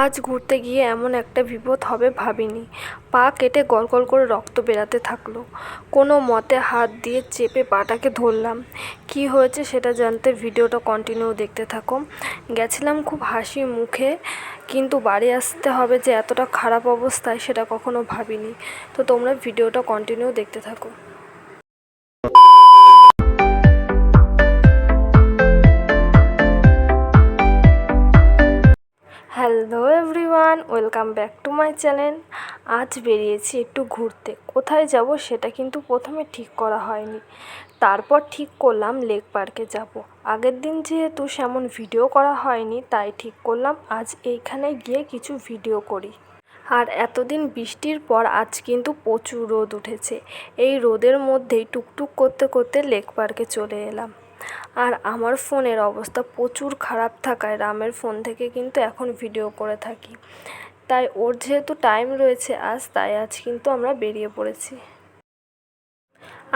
আজ ঘুরতে গিয়ে এমন একটা বিপদ হবে ভাবিনি। পা কেটে গলগল করে রক্ত বেরাতে থাকল। কোনো মতে হাত দিয়ে চেপে পাটাকে ধরলাম। কী হয়েছে সেটা জানতে ভিডিওটা কন্টিনিউ দেখতে থাকো। গেছিলাম খুব হাসি মুখে, কিন্তু বাড়ি আসতে হবে যে এতটা খারাপ অবস্থায় সেটা কখনো ভাবিনি। তো তোমরা ভিডিওটা কন্টিনিউ দেখতে থাকো। Hello everyone welcome back to my channel আজ বেরিয়েছি একটু ঘুরতে। কোথায় যাব সেটা কিন্তু প্রথমে ঠিক করা হয়নি। তারপর ঠিক করলাম লেক পার্কে যাব। আগের দিন যেহেতু সেমন ভিডিও করা হয়নি, তাই ঠিক করলাম আজ এইখানে গিয়ে কিছু ভিডিও করি। আর এতদিন বৃষ্টির পর আজ কিন্তু প্রচুর রোদ উঠেছে। এই রোদের মধ্যেই টুকটুক করতে করতে লেক পার্কে চলে এলাম। আর আমার ফোনের অবস্থা প্রচুর খারাপ থাকায় রামের ফোন থেকে কিন্তু এখন ভিডিও করে থাকি। তাই ওর যেহেতু টাইম রয়েছে আজ, তাই আজ কিন্তু আমরা বেরিয়ে পড়েছি।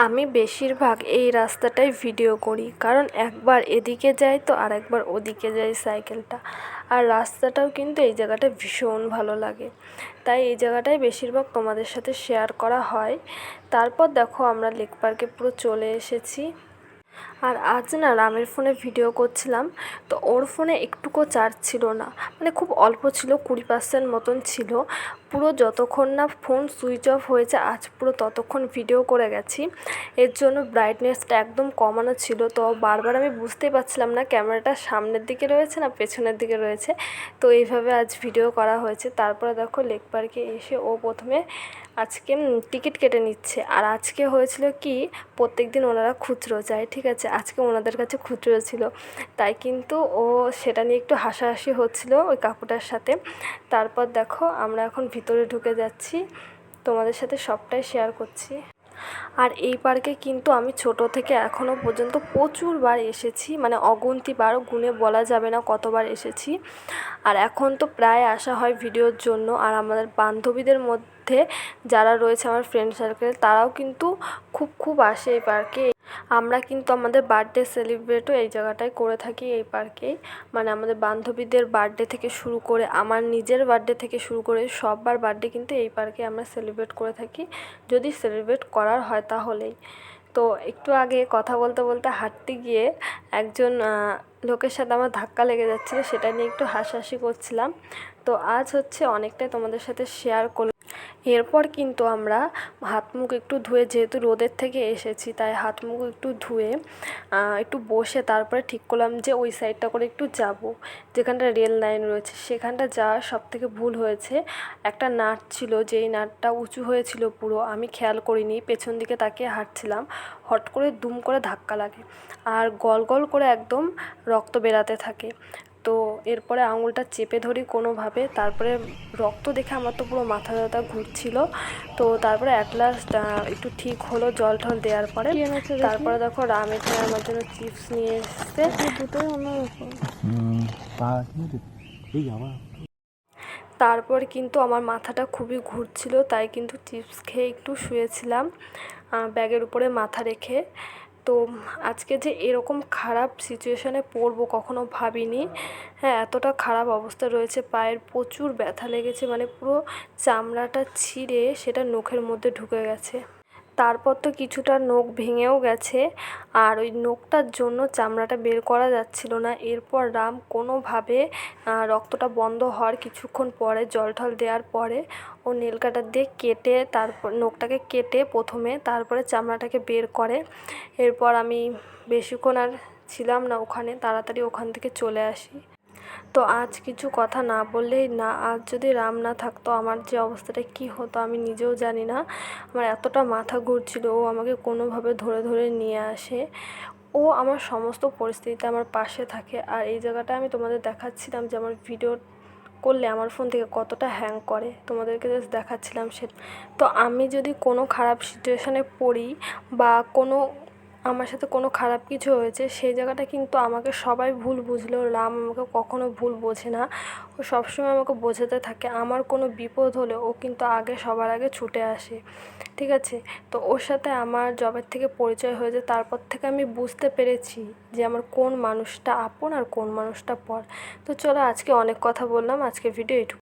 আমি বেশিরভাগ এই রাস্তাটাই ভিডিও করি, কারণ একবার এদিকে যাই তো আর একবার ওদিকে যাই সাইকেলটা। আর রাস্তাটাও কিন্তু এই জায়গাটা ভীষণ ভালো লাগে। তাই এই জায়গাটাই বেশিরভাগ তোমাদের সাথে শেয়ার করা হয়। তারপর দেখো আমরা লেক পার্কে পুরো চলে এসেছি। আর আজ না রামের ফোনে ভিডিও করছিলাম, তো ওর ফোনে একটুকু চার্জ ছিল না। মানে খুব অল্প ছিল, কুড়ি পার্সেন্ট মতন ছিল। পুরো যতক্ষণ না ফোন সুইচ অফ হয়েছে, আজ পুরো ততক্ষণ ভিডিও করে গেছি। এর জন্য ব্রাইটনেসটা একদম কমানো ছিল, তো বারবার আমি বুঝতেই পারছিলাম না ক্যামেরাটা সামনের দিকে রয়েছে না পেছনের দিকে রয়েছে। তো এইভাবে আজ ভিডিও করা হয়েছে। তারপরে দেখো লেক পার্কে এসে ও প্রথমে আজকে টিকিট কেটে নিচ্ছে। আর আজকে হয়েছিল কি প্রত্যেক দিন ওনারা খুচরো যায় ঠিক আছে? আজকে ওনাদের কাছে খুচরো ছিল। তাই কিন্তু ও সেটা নিয়ে একটু হাসাহাসি হচ্ছিল ওই কাকুটার সাথে। তারপর দেখো আমরা এখন ভিতরে ঢুকে যাচ্ছি। তোমাদের সাথে সবটাই শেয়ার করছি। আর এই পার্কে কিন্তু আমি ছোট থেকে এখনও পর্যন্ত প্রচুরবার এসেছি। মানে অগুন্তিবার গুণে বলা যাবে না কতবার এসেছি। আর এখন তো প্রায় আসা হয় ভিডিওর জন্য। আর আমাদের বান্ধবীদের মধ্যে যারা রয়েছে, আমার ফ্রেন্ড সার্কেল তারাও কিন্তু খুব খুব আসে এই পার্কে। আমরা কিন্তু আমাদের বার্থডে সেলিব্রেটও এই জায়গাটায় করে থাকি এই পার্কেই মানে আমাদের বান্ধবীদের বার্থডে থেকে শুরু করে আমার নিজের বার্থডে থেকে শুরু করে সববার বার্থডে কিন্তু এই পার্কে আমরা সেলিব্রেট করে থাকি। যদি সেলিব্রেট করার হয় তাহলেই। তো একটু আগে কথা বলতে বলতে হাঁটতে গিয়ে একজন লোকের সাথে আমার ধাক্কা লেগে যাচ্ছিল, সেটা নিয়ে একটু হাসাহাসি করছিলাম। তো আজ হচ্ছে অনেকটাই তোমাদের সাথে শেয়ার করলাম। এরপর কিন্তু আমরা হাত মুখ একটু ধুয়ে, যেহেতু রোদের থেকে এসেছি, তাই হাত মুখ একটু ধুয়ে একটু বসে তারপরে ঠিক করলাম যে ওই সাইডটা করে একটু যাব। যেখানটা রেল লাইন রয়েছে, সেখানটা যাওয়ার সব থেকে ভুল হয়েছে। একটা নাট ছিল, যেই নাটটা উঁচু হয়েছিল পুরো, আমি খেয়াল করিনি, পেছন দিকে তাকিয়ে হাঁটছিলাম, হট করে দুম করে ধাক্কা লাগে। আর গল গল করে একদম রক্ত বেরাতে থাকে। তো এরপরে আঙুলটা চেপে ধরি কোনোভাবে। তারপরে রক্ত দেখে আমার তো পুরো মাথা ব্যথা ঘুরছিল। তো তারপরে অ্যাট লাস্ট একটু ঠিক হলো জল টল দেওয়ার পরে। তারপরে দেখো রাম এখানে আমার জন্য চিপস নিয়ে এসছে। দুটোই তারপর কিন্তু আমার মাথাটা খুবই ঘুরছিল তাই কিন্তু চিপস খেয়ে একটু শুয়েছিলাম ব্যাগের উপরে মাথা রেখে। তো আজকে যে এরকম খারাপ সিচুয়েশানে পড়ব কখনো ভাবিনি। হ্যাঁ এতটা খারাপ অবস্থা রয়েছে, পায়ের প্রচুর ব্যথা লেগেছে মানে পুরো চামড়াটা ছিঁড়ে সেটা নখের মধ্যে ঢুকে গেছে। তারপর তো কিছুটা নখ ভেঙেও গেছে। আর ওই নখটার জন্য চামড়াটা বের করা যাচ্ছিল না। এরপর রাম কোনোভাবে রক্তটা বন্ধ হওয়ার কিছুক্ষণ পরে জল ঠল দেওয়ার পরে ও নেল কাটার দিয়ে কেটে তারপর, নখটাকে কেটে প্রথমে তারপরে চামড়াটাকে বের করে। এরপর আমি বেশিক্ষণ আর ছিলাম না ওখানে, তাড়াতাড়ি ওখান থেকে চলে আসি। তো আজ কিছু কথা না বললেই না, আজ যদি রাম না থাকতো আমার যে অবস্থাটা, কী হতো আমি নিজেও জানি না। আমার এতটা মাথা ঘুরছিল, ও আমাকে কোনোভাবে ধরে ধরে নিয়ে আসে। ও আমার সমস্ত পরিস্থিতিতে আমার পাশে থাকে। আর এই জায়গাটা আমি তোমাদের দেখাচ্ছিলাম যে আমার ভিডিও করলে আমার ফোন থেকে কতটা হ্যাং করে। তোমাদেরকে জাস্ট দেখাচ্ছিলাম সে তো আমি যদি কোনো খারাপ সিচুয়েশানে পড়ি বা কোনো আমার সাথে কোনো খারাপ কিছু হয়েছে, সেই জায়গাটা কিন্তু আমাকে সবাই ভুল বুঝলেও রাম আমাকে কখনো ভুল বোঝে না। ও সবসময় আমাকে বোঝাতে থাকে। আমার কোনো বিপদ হলে ও কিন্তু আগে, সবার আগে ছুটে আসে। ঠিক আছে? তো ওর সাথে আমার জবের থেকে পরিচয় হয়েছে। তারপর থেকে আমি বুঝতে পেরেছি যে আমার কোন মানুষটা আপন আর কোন মানুষটা পর। তো চলো আজকে অনেক কথা বললাম। আজকে ভিডিও এটুকু